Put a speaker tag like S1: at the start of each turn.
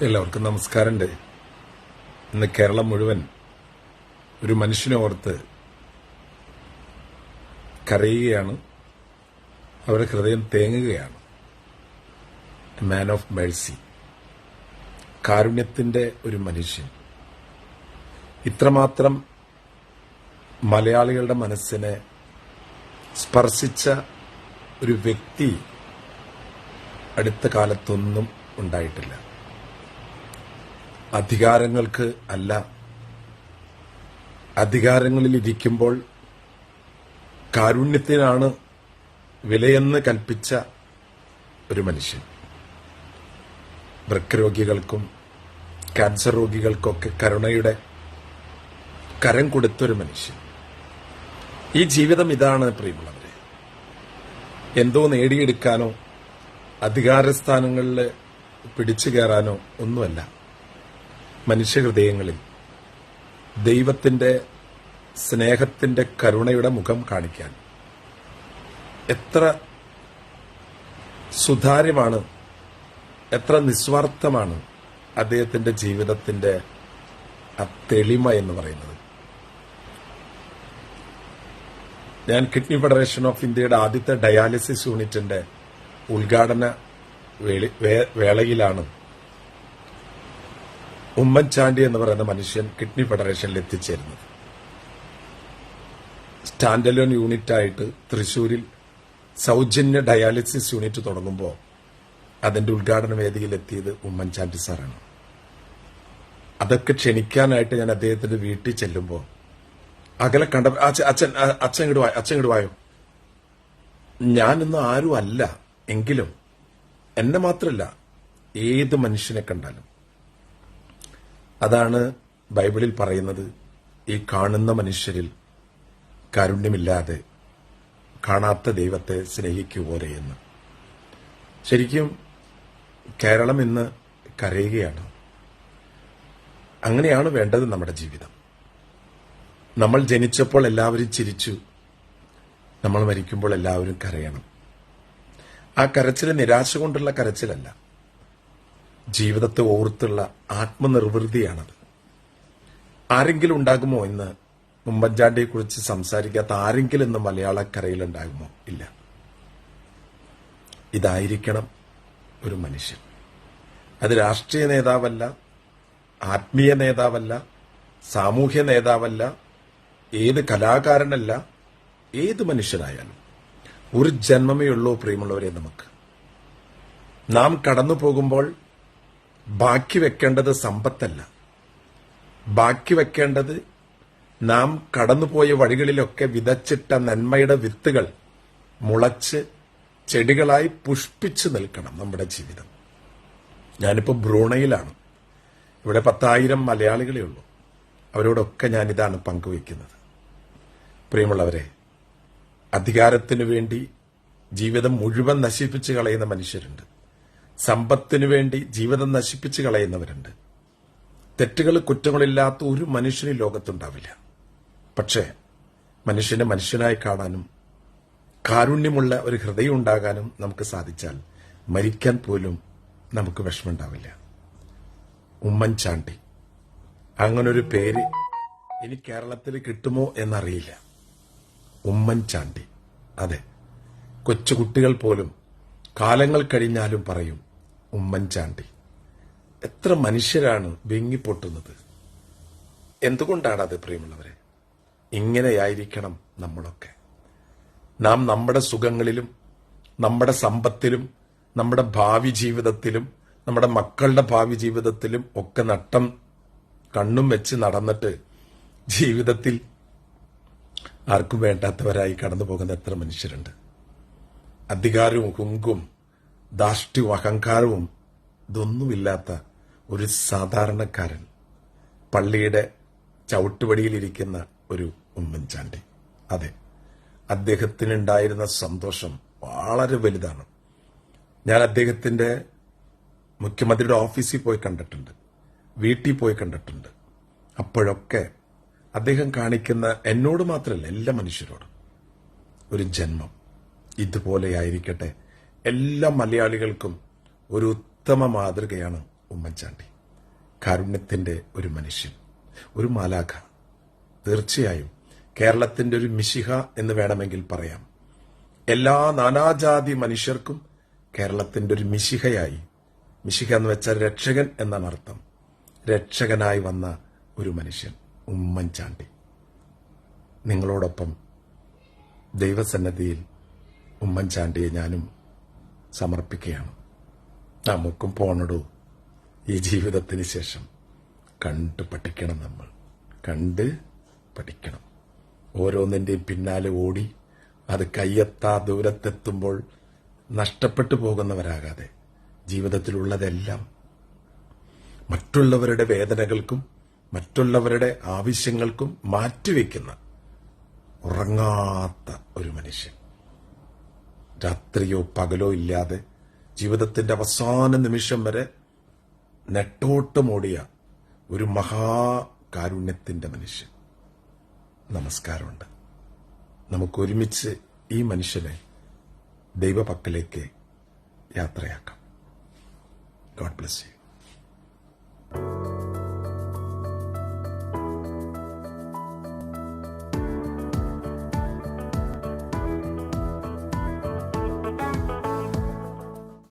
S1: എല്ലാവർക്കും നമസ്കാരമുണ്ട്. ഇന്ന് കേരളം മുഴുവൻ ഒരു മനുഷ്യനെ ഓർത്ത് കരയുകയാണ്. അവരുടെ ഹൃദയം തേങ്ങുകയാണ്. മാൻ ഓഫ് മേഴ്സി കാരുണ്യത്തിന്റെ ഒരു മനുഷ്യൻ. ഇത്രമാത്രം മലയാളികളുടെ മനസ്സിനെ സ്പർശിച്ച ഒരു വ്യക്തി അടുത്ത കാലത്തൊന്നും ഉണ്ടായിട്ടില്ല. അധികാരങ്ങൾക്ക് അല്ല. അധികാരങ്ങളിലിരിക്കുമ്പോൾ കാരുണ്യത്തിനാണ് വിലയെന്ന് കൽപ്പിച്ച ഒരു മനുഷ്യൻ. വൃക്കരോഗികൾക്കും ക്യാൻസർ രോഗികൾക്കൊക്കെ കരുണയുടെ കരം കൊടുത്തൊരു മനുഷ്യൻ. ഈ ജീവിതം ഇതാണ് പ്രിയമുള്ളവരെ. എന്തോ നേടിയെടുക്കാനോ അധികാരസ്ഥാനങ്ങളിൽ പിടിച്ചു കയറാനോ ഒന്നുമല്ല. മനുഷ്യഹൃദയങ്ങളിൽ ദൈവത്തിന്റെ സ്നേഹത്തിന്റെ കരുണയുടെ മുഖം കാണിക്കാൻ എത്ര സുതാര്യമാണ് എത്ര നിസ്വാർത്ഥമാണ് അദ്ദേഹത്തിന്റെ ജീവിതത്തിന്റെ ആ തെളിമ എന്ന് പറയുന്നത്. ഞാൻ കിഡ്നി ഫെഡറേഷൻ ഓഫ് ഇന്ത്യയുടെ ആദ്യത്തെ ഡയാലിസിസ് യൂണിറ്റിന്റെ ഉദ്ഘാടന വേളയിലാണ് ഉമ്മൻചാണ്ടി എന്ന് പറയുന്ന മനുഷ്യൻ കിഡ്നി ഫെഡറേഷനിൽ എത്തിച്ചേരുന്നത്. സ്റ്റാൻഡലോൺ യൂണിറ്റായിട്ട് തൃശൂരിൽ സൗജന്യ ഡയാലിസിസ് യൂണിറ്റ് തുടങ്ങുമ്പോൾ അതിന്റെ ഉദ്ഘാടന വേദിയിൽ എത്തിയത് ഉമ്മൻചാണ്ടി സാറാണ്. അതൊക്കെ ക്ഷണിക്കാനായിട്ട് ഞാൻ അദ്ദേഹത്തിന്റെ വീട്ടിൽ ചെല്ലുമ്പോൾ അകലെ കണ്ട അച്ഛൻ അച്ഛൻ ഇങ്ങോട്ട് അച്ഛൻ ഇങ്ങോട്ട് വായോ? ഞാനൊന്നും ആരും അല്ല എങ്കിലും എന്നെ മാത്രമല്ല ഏത് മനുഷ്യനെ കണ്ടാലും അതാണ് ബൈബിളിൽ പറയുന്നത്. ഈ കാണുന്ന മനുഷ്യരിൽ കാരുണ്യമില്ലാതെ കാണാത്ത ദൈവത്തെ സ്നേഹിക്കുപോലെ എന്ന്. ശരിക്കും കേരളം ഇന്ന് കരയുകയാണ്. അങ്ങനെയാണ് വേണ്ടത് നമ്മുടെ ജീവിതം. നമ്മൾ ജനിച്ചപ്പോൾ എല്ലാവരും ചിരിച്ചു. നമ്മൾ മരിക്കുമ്പോൾ എല്ലാവരും കരയണം. ആ കരച്ചിൽ നിരാശ കൊണ്ടുള്ള കരച്ചിലല്ല. ജീവിതത്തെ ഓർത്തുള്ള ആത്മനിർവൃതിയാണത്. ആരെങ്കിലും ഉണ്ടാകുമോ എന്ന് ഉമ്മൻചാണ്ടിയെ കുറിച്ച് സംസാരിക്കാത്ത ആരെങ്കിലും ഇന്ന് മലയാളക്കരയിൽ ഉണ്ടാകുമോ ഇല്ല. ഇതായിരിക്കണം ഒരു മനുഷ്യൻ. അത് രാഷ്ട്രീയ നേതാവല്ല ആത്മീയ നേതാവല്ല സാമൂഹ്യ നേതാവല്ല ഏത് കലാകാരനല്ല ഏത് മനുഷ്യനായാലും. ഒരു ജന്മമേ ഉള്ളൂ പ്രിയമുള്ളവരെ നമുക്ക്. നാം കടന്നു പോകുമ്പോൾ ബാക്കി വെക്കേണ്ടത് സമ്പത്തല്ല. ബാക്കി വെക്കേണ്ടത് നാം കടന്നുപോയ വഴികളിലൊക്കെ വിതച്ചിട്ട നന്മയുടെ വിത്തുകൾ മുളച്ച് ചെടികളായി പുഷ്പിച്ചു നിൽക്കണം നമ്മുടെ ജീവിതം. ഞാനിപ്പോൾ ബ്രൂണയിലാണ്. ഇവിടെ പത്തായിരം മലയാളികളേ ഉള്ളൂ. അവരോടൊക്കെ ഞാനിതാണ് പങ്കുവയ്ക്കുന്നത്. പ്രിയമുള്ളവരെ അധികാരത്തിനു വേണ്ടി ജീവിതം മുഴുവൻ നശിപ്പിച്ചു കളയുന്ന മനുഷ്യരുണ്ട്. സമ്പത്തിനു വേണ്ടി ജീവിതം നശിപ്പിച്ചു കളയുന്നവരുണ്ട്. തെറ്റുകൾ കുറ്റങ്ങളില്ലാത്ത ഒരു മനുഷ്യന് ലോകത്തുണ്ടാവില്ല. പക്ഷേ മനുഷ്യനെ മനുഷ്യനായി കാണാനും കാരുണ്യമുള്ള ഒരു ഹൃദയം ഉണ്ടാകാനും നമുക്ക് സാധിച്ചാൽ മരിക്കാൻ പോലും നമുക്ക് വിഷമമുണ്ടാവില്ല. ഉമ്മൻചാണ്ടി. അങ്ങനൊരു പേര് ഇനി കേരളത്തിൽ കിട്ടുമോ എന്നറിയില്ല. ഉമ്മൻചാണ്ടി. അതെ കൊച്ചുകുട്ടികൾ പോലും കാലങ്ങൾ കഴിഞ്ഞാലും പറയും ഉമ്മൻചാണ്ടി എത്ര മനുഷ്യരാണ് വിങ്ങിപ്പൊട്ടുന്നത്. എന്തുകൊണ്ടാണ് അത് പ്രിയമുള്ളവരെ? ഇങ്ങനെയായിരിക്കണം നമ്മളൊക്കെ. നാം നമ്മുടെ സുഖങ്ങളിലും നമ്മുടെ സമ്പത്തിലും നമ്മുടെ ഭാവി ജീവിതത്തിലും നമ്മുടെ മക്കളുടെ ഭാവി ജീവിതത്തിലും ഒക്കെ നട്ടം കണ്ണും വെച്ച് നടന്നിട്ട് ജീവിതത്തിൽ ആർക്കും വേണ്ടാത്തവരായി കടന്നു പോകുന്ന എത്ര മനുഷ്യരുണ്ട്. അധികാരവും കുങ്കും ദാഷ്ട്യവും അഹങ്കാരവും ഇതൊന്നുമില്ലാത്ത ഒരു സാധാരണക്കാരൻ പള്ളിയുടെ ചവിട്ടുപടിയിലിരിക്കുന്ന ഒരു ഉമ്മൻചാണ്ടി. അതെ അദ്ദേഹത്തിനുണ്ടായിരുന്ന സന്തോഷം വളരെ വലുതാണ്. ഞാൻ അദ്ദേഹത്തിന്റെ മുഖ്യമന്ത്രിയുടെ ഓഫീസിൽ പോയി കണ്ടിട്ടുണ്ട് വീട്ടിൽ പോയി കണ്ടിട്ടുണ്ട്. അപ്പോഴൊക്കെ അദ്ദേഹം കാണിക്കുന്ന എന്നോട് മാത്രമല്ല എല്ലാ മനുഷ്യരോടും ഒരു ജന്മം. ഇതുപോലെയായിരിക്കട്ടെ. എല്ലാ മലയാളികൾക്കും ഒരു ഉത്തമ മാതൃകയാണ് ഉമ്മൻചാണ്ടി. കാരുണ്യത്തിന്റെ ഒരു മനുഷ്യൻ ഒരു മാലാഖ. തീർച്ചയായും കേരളത്തിന്റെ ഒരു മിശിഹ എന്ന് വേണമെങ്കിൽ പറയാം. എല്ലാ നാനാജാതി മനുഷ്യർക്കും കേരളത്തിന്റെ ഒരു മിശിഹയായി. മിശിഹ എന്ന് വെച്ചാൽ രക്ഷകൻ എന്നാണ് അർത്ഥം. രക്ഷകനായി വന്ന ഒരു മനുഷ്യൻ ഉമ്മൻചാണ്ടി. നിങ്ങളോടൊപ്പം ദൈവസന്നദ്ധിയിൽ ഉമ്മൻചാണ്ടിയെ ഞാനും സമർപ്പിക്കുകയാണ്. നമുക്കും പോണടോ. ഈ ജീവിതത്തിന് ശേഷം കണ്ട് പഠിക്കണം നമ്മൾ. കണ്ട് പഠിക്കണം. ഓരോന്നിന്റെയും പിന്നാലെ ഓടി അത് കയ്യെത്താ ദൂരത്തെത്തുമ്പോൾ നഷ്ടപ്പെട്ടു പോകുന്നവരാകാതെ ജീവിതത്തിലുള്ളതെല്ലാം മറ്റുള്ളവരുടെ വേദനകൾക്കും മറ്റുള്ളവരുടെ ആവശ്യങ്ങൾക്കും മാറ്റിവെക്കുന്ന ഉറങ്ങാത്ത ഒരു മനുഷ്യൻ. രാത്രിയോ പകലോ ഇല്ലാതെ ജീവിതത്തിന്റെ അവസാന നിമിഷം വരെ നെട്ടോട്ടമോടിയ ഒരു മഹാകാരുണ്യത്തിന്റെ മനുഷ്യൻ. നമസ്കാരമുണ്ട്. നമുക്കൊരുമിച്ച് ഈ മനുഷ്യനെ ദൈവപക്കലേക്ക് യാത്രയാക്കാം. God bless you